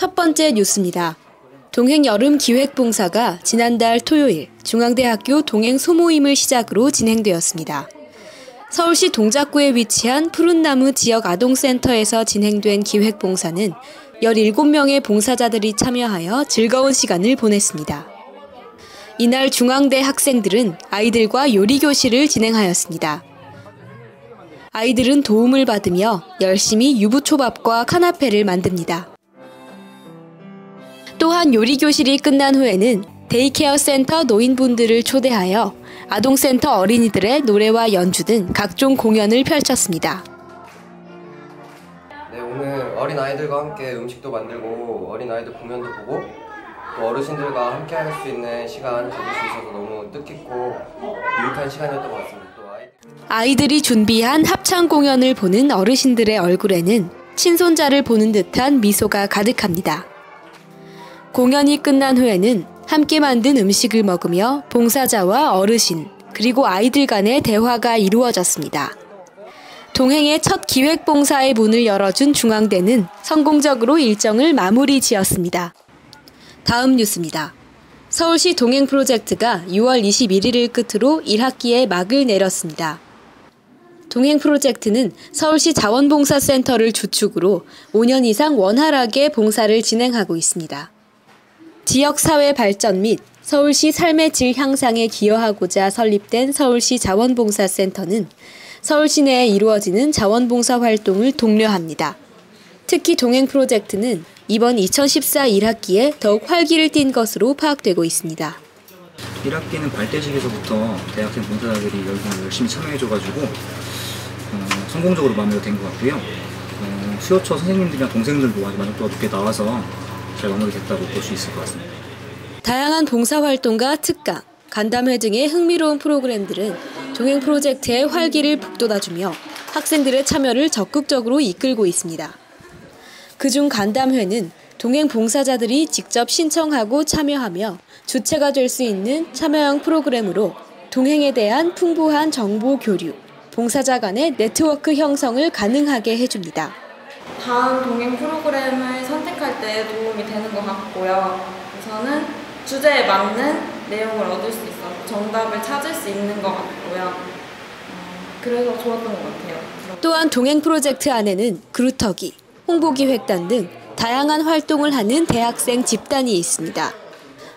첫 번째 뉴스입니다. 동행 여름 기획 봉사가 지난달 토요일 중앙대학교 동행 소모임을 시작으로 진행되었습니다. 서울시 동작구에 위치한 푸른나무 지역 아동센터에서 진행된 기획 봉사는 17명의 봉사자들이 참여하여 즐거운 시간을 보냈습니다. 이날 중앙대 학생들은 아이들과 요리교실을 진행하였습니다. 아이들은 도움을 받으며 열심히 유부초밥과 카나페를 만듭니다. 또한 요리 교실이 끝난 후에는 데이케어 센터 노인분들을 초대하여 아동센터 어린이들의 노래와 연주 등 각종 공연을 펼쳤습니다. 네, 오늘 어린 아이들과 함께 음식도 만들고 어린 아이들 공연도 보고 또 어르신들과 함께 할 수 있는 시간 가질 수 있어서 너무 뜻깊고 유익한 시간이었던 것 같습니다. 아이들이 준비한 합창 공연을 보는 어르신들의 얼굴에는 친손자를 보는 듯한 미소가 가득합니다. 공연이 끝난 후에는 함께 만든 음식을 먹으며 봉사자와 어르신, 그리고 아이들 간의 대화가 이루어졌습니다. 동행의 첫 기획 봉사의 문을 열어준 중앙대는 성공적으로 일정을 마무리 지었습니다. 다음 뉴스입니다. 서울시 동행 프로젝트가 6월 21일을 끝으로 1학기에 막을 내렸습니다. 동행 프로젝트는 서울시 자원봉사센터를 주축으로 5년 이상 원활하게 봉사를 진행하고 있습니다. 지역사회 발전 및 서울시 삶의 질 향상에 기여하고자 설립된 서울시 자원봉사센터는 서울시 내에 이루어지는 자원봉사 활동을 독려합니다. 특히 동행 프로젝트는 이번 2014 1학기에 더욱 활기를 띈 것으로 파악되고 있습니다. 1학기는 발대식에서부터 대학생 봉사자들이 열심히 참여해줘가지고 어, 성공적으로 마무리가 된것 같고요. 어, 수요처 선생님들이나 동생들도 아주 만족도가 높게 나와서 잘 마무리됐다고 볼 수 있을 것 같습니다. 다양한 봉사활동과 특강, 간담회 등의 흥미로운 프로그램들은 동행 프로젝트의 활기를 북돋아주며 학생들의 참여를 적극적으로 이끌고 있습니다. 그중 간담회는 동행 봉사자들이 직접 신청하고 참여하며 주체가 될 수 있는 참여형 프로그램으로 동행에 대한 풍부한 정보 교류, 봉사자 간의 네트워크 형성을 가능하게 해줍니다. 다음 동행 프로그램을 선 택할 때 도움이 되는 것 같고요. 우선은 주제에 맞는 내용을 얻을 수 있어서 정답을 찾을 수 있는 것 같고요. 어, 그래서 좋았던 것 같아요. 또한 동행 프로젝트 안에는 그루터기, 홍보기획단 등 다양한 활동을 하는 대학생 집단이 있습니다.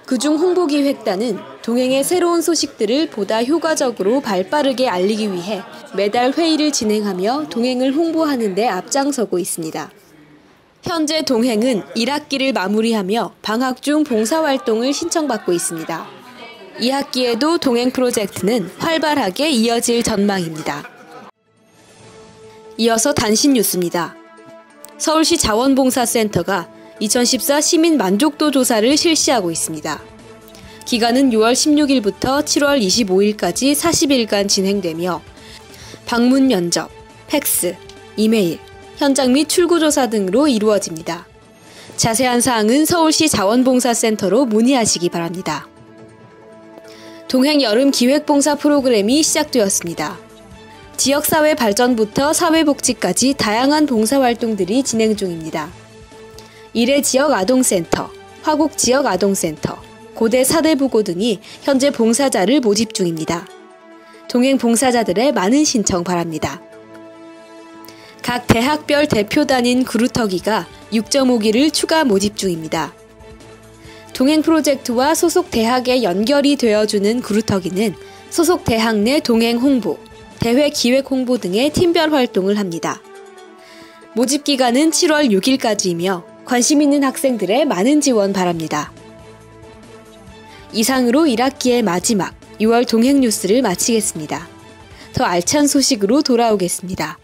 그중 홍보기획단은 동행의 새로운 소식들을 보다 효과적으로 발빠르게 알리기 위해 매달 회의를 진행하며 동행을 홍보하는 데 앞장서고 있습니다. 현재 동행은 1학기를 마무리하며 방학 중 봉사활동을 신청받고 있습니다. 2학기에도 동행 프로젝트는 활발하게 이어질 전망입니다. 이어서 단신 뉴스입니다. 서울시 자원봉사센터가 2014 시민 만족도 조사를 실시하고 있습니다. 기간은 6월 16일부터 7월 25일까지 40일간 진행되며 방문 면접, 팩스, 이메일, 현장 및 출구조사 등으로 이루어집니다. 자세한 사항은 서울시 자원봉사센터로 문의하시기 바랍니다. 동행 여름 기획봉사 프로그램이 시작되었습니다. 지역사회 발전부터 사회복지까지 다양한 봉사활동들이 진행 중입니다. 이래 지역 아동센터, 화곡 지역 아동센터, 고대 사대부고 등이 현재 봉사자를 모집 중입니다. 동행 봉사자들의 많은 신청 바랍니다. 각 대학별 대표 단인 그루터기가 6.5기를 추가 모집 중입니다. 동행 프로젝트와 소속 대학에 연결이 되어주는 그루터기는 소속 대학 내 동행 홍보, 대회 기획 홍보 등의 팀별 활동을 합니다. 모집 기간은 7월 6일까지이며 관심 있는 학생들의 많은 지원 바랍니다. 이상으로 1학기의 마지막 6월 동행 뉴스를 마치겠습니다. 더 알찬 소식으로 돌아오겠습니다.